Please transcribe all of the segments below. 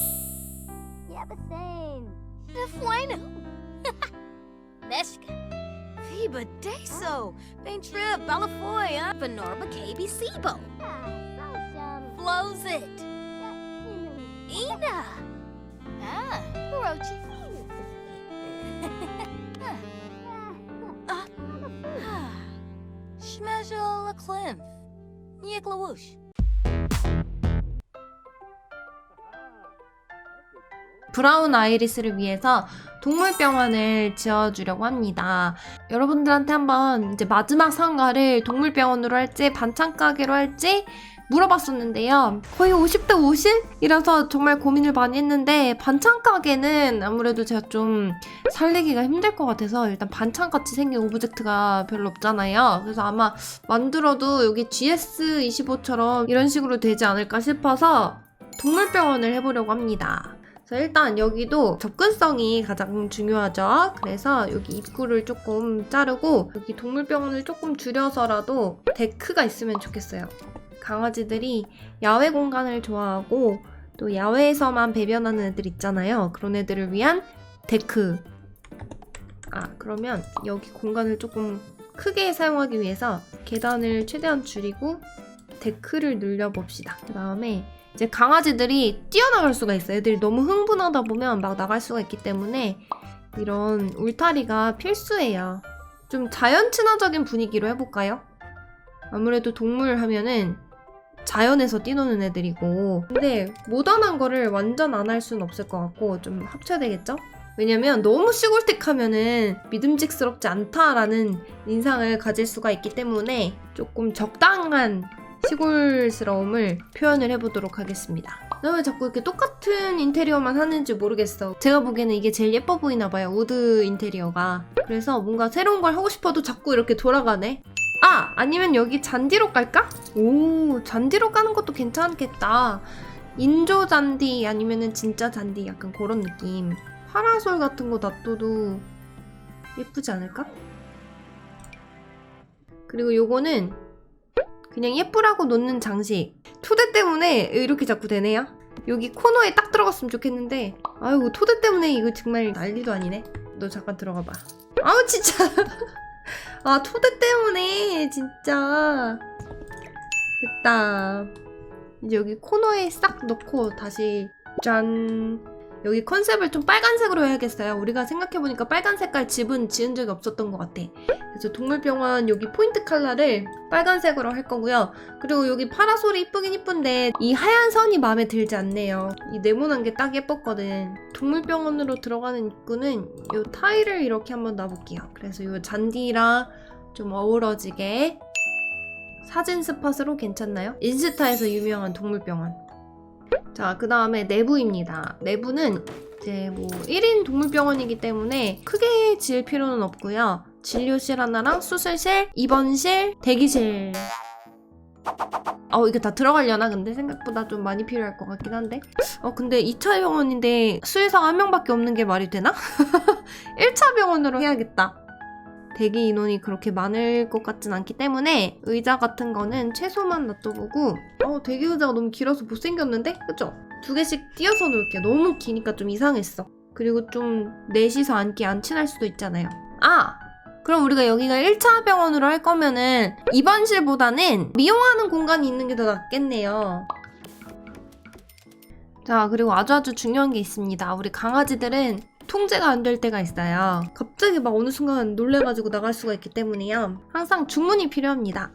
Я бассейн. fueno. Meshka. Viva Deso. Ventra Balafoya. Venorba KB Flows it. Ina. Ah, Rochi. Shmezhel ah. Aklimf. Yiglawoosh. 브라운 아이리스를 위해서 동물병원을 지어주려고 합니다. 여러분들한테 한번 이제 마지막 상가를 동물병원으로 할지 반찬 가게로 할지 물어봤었는데요. 거의 50대 50이라서 정말 고민을 많이 했는데 반찬 가게는 아무래도 제가 좀 살리기가 힘들 것 같아서 일단 반찬 같이 생긴 오브젝트가 별로 없잖아요. 그래서 아마 만들어도 여기 GS25처럼 이런 식으로 되지 않을까 싶어서 동물병원을 해보려고 합니다. 그래서 일단 여기도 접근성이 가장 중요하죠. 그래서 여기 입구를 조금 자르고 여기 동물병원을 조금 줄여서라도 데크가 있으면 좋겠어요. 강아지들이 야외 공간을 좋아하고 또 야외에서만 배변하는 애들 있잖아요. 그런 애들을 위한 데크. 아, 그러면 여기 공간을 조금 크게 사용하기 위해서 계단을 최대한 줄이고 데크를 늘려봅시다. 그 다음에 이제 강아지들이 뛰어나갈 수가 있어요. 애들이 너무 흥분하다 보면 막 나갈 수가 있기 때문에 이런 울타리가 필수예요. 좀 자연 친화적인 분위기로 해볼까요? 아무래도 동물 하면은 자연에서 뛰노는 애들이고 근데 모던한 거를 완전 안 할 수는 없을 것 같고 좀 합쳐야 되겠죠? 왜냐면 너무 시골틱하면은 믿음직스럽지 않다라는 인상을 가질 수가 있기 때문에 조금 적당한 시골스러움을 표현을 해보도록 하겠습니다. 나 왜 자꾸 이렇게 똑같은 인테리어만 하는지 모르겠어. 제가 보기에는 이게 제일 예뻐 보이나 봐요. 우드 인테리어가. 그래서 뭔가 새로운 걸 하고 싶어도 자꾸 이렇게 돌아가네. 아! 아니면 여기 잔디로 깔까? 오, 잔디로 까는 것도 괜찮겠다. 인조 잔디 아니면은 진짜 잔디 약간 그런 느낌. 파라솔 같은 거 놔둬도 예쁘지 않을까? 그리고 요거는 그냥 예쁘라고 놓는 장식. 토대 때문에 이렇게 자꾸 되네요. 여기 코너에 딱 들어갔으면 좋겠는데 아유 토대 때문에 이거 정말 난리도 아니네. 너 잠깐 들어가 봐. 아우 진짜. 아 토대 때문에 진짜. 됐다. 이제 여기 코너에 싹 넣고 다시 짠. 여기 컨셉을 좀 빨간색으로 해야겠어요. 우리가 생각해보니까 빨간 색깔 집은 지은 적이 없었던 것 같아. 그래서 동물병원 여기 포인트 컬러를 빨간색으로 할 거고요. 그리고 여기 파라솔이 이쁘긴 이쁜데 이 하얀 선이 마음에 들지 않네요. 이 네모난 게 딱 예뻤거든. 동물병원으로 들어가는 입구는 이 타일을 이렇게 한번 놔볼게요. 그래서 이 잔디랑 좀 어우러지게 사진 스팟으로 괜찮나요? 인스타에서 유명한 동물병원. 자, 그 다음에 내부입니다. 내부는 이제 뭐 1인 동물병원이기 때문에 크게 지을 필요는 없고요. 진료실 하나랑 수술실, 입원실, 대기실. 어, 이게 다 들어가려나? 근데 생각보다 좀 많이 필요할 것 같긴 한데. 어, 근데 2차 병원인데 수의사가 한 명밖에 없는 게 말이 되나? 1차 병원으로 해야겠다. 대기 인원이 그렇게 많을 것 같진 않기 때문에 의자 같은 거는 최소만 놔둬보고 어 대기 의자가 너무 길어서 못생겼는데? 그죠? 두 개씩 띄어서 놓을게요. 너무 기니까 좀 이상했어. 그리고 좀 넷이서 앉기 안 친할 수도 있잖아요. 아! 그럼 우리가 여기가 1차 병원으로 할 거면은 입원실보다는 미용하는 공간이 있는 게 더 낫겠네요. 자, 그리고 아주 아주 중요한 게 있습니다. 우리 강아지들은 통제가 안 될 때가 있어요. 갑자기 막 어느 순간 놀래가지고 나갈 수가 있기 때문에요. 항상 주문이 필요합니다.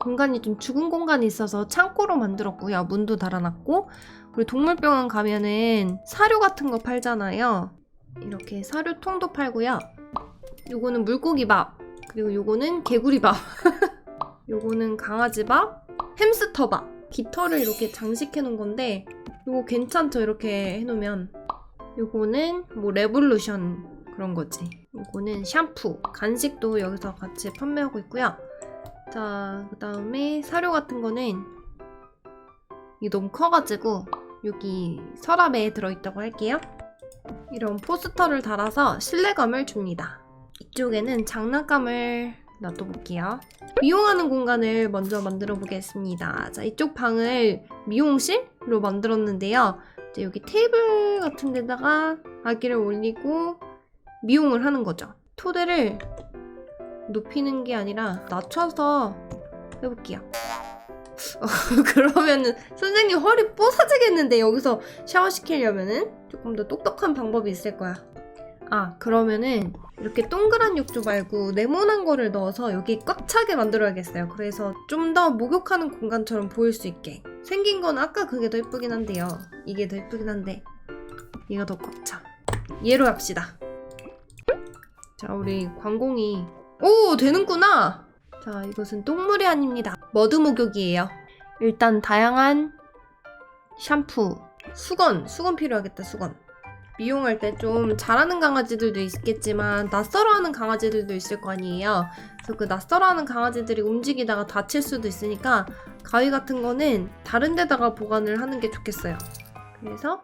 공간이 좀 죽은 공간이 있어서 창고로 만들었고요. 문도 달아놨고 그리고 동물병원 가면은 사료 같은 거 팔잖아요. 이렇게 사료통도 팔고요. 요거는 물고기밥 그리고 요거는 개구리밥 요거는 강아지밥 햄스터밥 깃털을 이렇게 장식해 놓은 건데 요거 괜찮죠? 이렇게 해놓으면 요거는 뭐 레볼루션 그런 거지. 요거는 샴푸, 간식도 여기서 같이 판매하고 있고요. 자, 그 다음에 사료 같은 거는 이게 너무 커가지고 여기 서랍에 들어있다고 할게요. 이런 포스터를 달아서 신뢰감을 줍니다. 이쪽에는 장난감을 놔둬볼게요. 미용하는 공간을 먼저 만들어 보겠습니다. 자, 이쪽 방을 미용실로 만들었는데요. 이제 여기 테이블 같은 데다가 아기를 올리고 미용을 하는 거죠. 토대를 높이는 게 아니라 낮춰서 해볼게요. 어, 그러면은 선생님 허리 뽀사지겠는데 여기서 샤워 시키려면은 조금 더 똑똑한 방법이 있을 거야. 아 그러면은 이렇게 동그란 욕조 말고 네모난 거를 넣어서 여기 꽉 차게 만들어야겠어요. 그래서 좀 더 목욕하는 공간처럼 보일 수 있게 생긴 건 아까 그게 더 예쁘긴 한데요. 이게 더 예쁘긴 한데 이가 더꽉 차. 얘로 합시다. 자 우리 관공이 오 되는구나. 자 이것은 똥물이 아닙니다. 머드 목욕이에요. 일단 다양한 샴푸, 수건, 수건 필요하겠다 수건. 미용할 때 좀 잘하는 강아지들도 있겠지만 낯설어하는 강아지들도 있을 거 아니에요. 그래서 그 낯설어하는 강아지들이 움직이다가 다칠 수도 있으니까 가위 같은 거는 다른 데다가 보관을 하는 게 좋겠어요. 그래서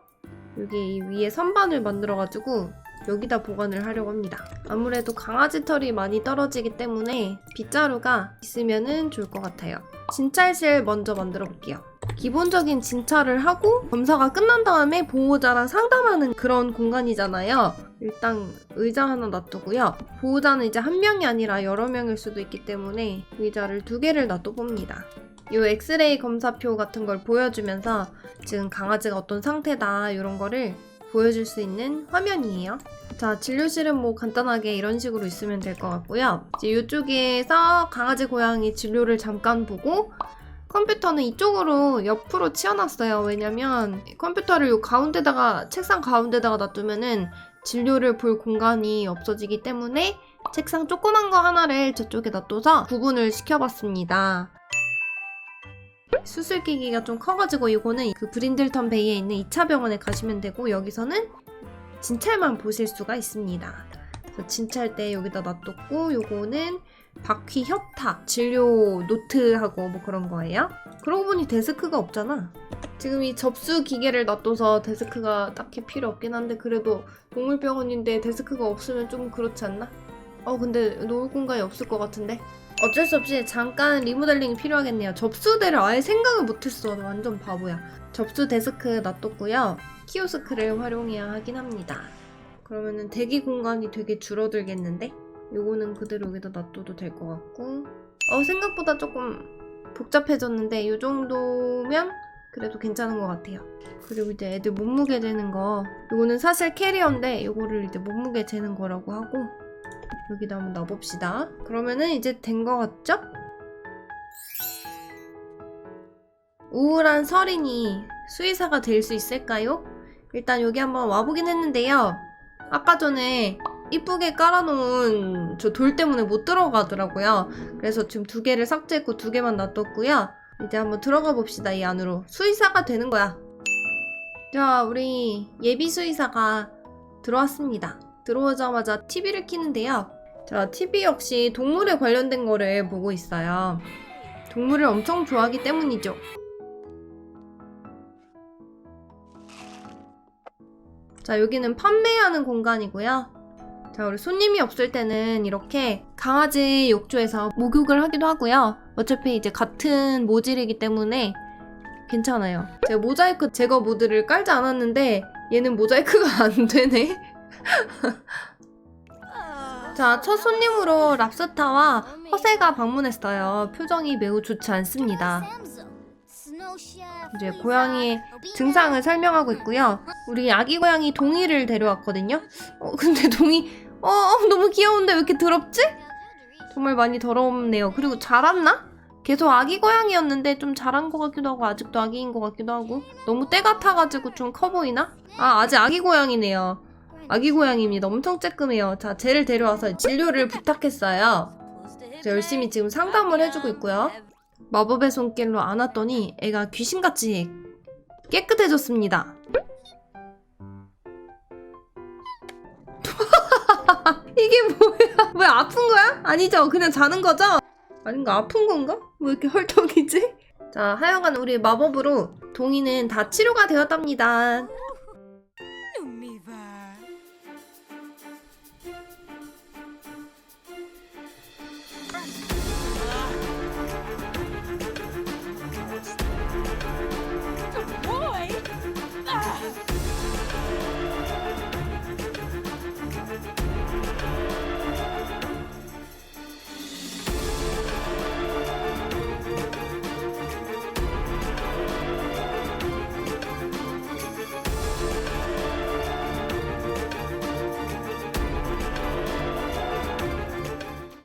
여기 이 위에 선반을 만들어가지고 여기다 보관을 하려고 합니다. 아무래도 강아지 털이 많이 떨어지기 때문에 빗자루가 있으면 좋을 것 같아요. 진찰실 먼저 만들어 볼게요. 기본적인 진찰을 하고 검사가 끝난 다음에 보호자랑 상담하는 그런 공간이잖아요. 일단 의자 하나 놔두고요. 보호자는 이제 한 명이 아니라 여러 명일 수도 있기 때문에 의자를 두 개를 놔둬봅니다. 이 엑스레이 검사표 같은 걸 보여주면서 지금 강아지가 어떤 상태다 이런 거를 보여줄 수 있는 화면이에요. 자, 진료실은 뭐 간단하게 이런 식으로 있으면 될 것 같고요. 이제 이쪽에서 강아지 고양이 진료를 잠깐 보고 컴퓨터는 이쪽으로 옆으로 치워놨어요. 왜냐면 컴퓨터를 요 가운데다가 책상 가운데다가 놔두면은 진료를 볼 공간이 없어지기 때문에 책상 조그만 거 하나를 저쪽에 놔둬서 구분을 시켜봤습니다. 수술기기가 좀 커가지고 이거는 그 브린들턴 베이에 있는 2차 병원에 가시면 되고 여기서는 진찰만 보실 수가 있습니다. 진찰 때 여기다 놔뒀고 요거는 바퀴 협탁 진료 노트하고 뭐 그런 거예요. 그러고 보니 데스크가 없잖아. 지금 이 접수 기계를 놔둬서 데스크가 딱히 필요 없긴 한데 그래도 동물병원인데 데스크가 없으면 좀 그렇지 않나? 어 근데 놓을 공간이 없을 것 같은데 어쩔 수 없이 잠깐 리모델링이 필요하겠네요. 접수대를 아예 생각을 못했어. 나 완전 바보야. 접수 데스크 놔뒀고요. 키오스크를 활용해야 하긴 합니다. 그러면은 대기 공간이 되게 줄어들겠는데? 요거는 그대로 여기다 놔둬도 될 것 같고 어 생각보다 조금 복잡해졌는데 요 정도면 그래도 괜찮은 것 같아요. 그리고 이제 애들 몸무게 재는 거 요거는 사실 캐리어인데 요거를 이제 몸무게 재는 거라고 하고 여기다 한번 놔봅시다. 그러면은 이제 된 것 같죠? 우울한 서린이 수의사가 될 수 있을까요? 일단 여기 한번 와보긴 했는데요. 아까 전에 이쁘게 깔아놓은 저 돌 때문에 못 들어가더라고요. 그래서 지금 두 개를 삭제했고 두 개만 놔뒀고요. 이제 한번 들어가 봅시다, 이 안으로. 수의사가 되는 거야. 자, 우리 예비 수의사가 들어왔습니다. 들어오자마자 TV를 켜는데요. 자, TV 역시 동물에 관련된 거를 보고 있어요. 동물을 엄청 좋아하기 때문이죠. 자, 여기는 판매하는 공간이고요. 자, 우리 손님이 없을 때는 이렇게 강아지 욕조에서 목욕을 하기도 하고요. 어차피 이제 같은 모질이기 때문에 괜찮아요. 제가 모자이크 제거 모드를 깔지 않았는데 얘는 모자이크가 안 되네. 자, 첫 손님으로 랍스타와 허세가 방문했어요. 표정이 매우 좋지 않습니다. 이제 고양이의 증상을 설명하고 있고요. 우리 아기 고양이 동이를 데려왔거든요. 어, 근데 동이, 어, 어, 너무 귀여운데 왜 이렇게 더럽지? 정말 많이 더럽네요. 그리고 자랐나? 계속 아기 고양이였는데 좀 자란 것 같기도 하고 아직도 아기인 것 같기도 하고 너무 때 같아가지고 좀 커 보이나? 아 아직 아기 고양이네요. 아기 고양이입니다. 엄청 쬐끔해요. 자, 쟤를 데려와서 진료를 부탁했어요. 저 열심히 지금 상담을 해주고 있고요. 마법의 손길로 안았더니 애가 귀신같이 깨끗해졌습니다. 이게 뭐야? 왜 아픈 거야? 아니죠? 그냥 자는 거죠? 아닌가? 아픈 건가? 왜 이렇게 헐떡이지? 자, 하여간 우리 마법으로 동이는 다 치료가 되었답니다.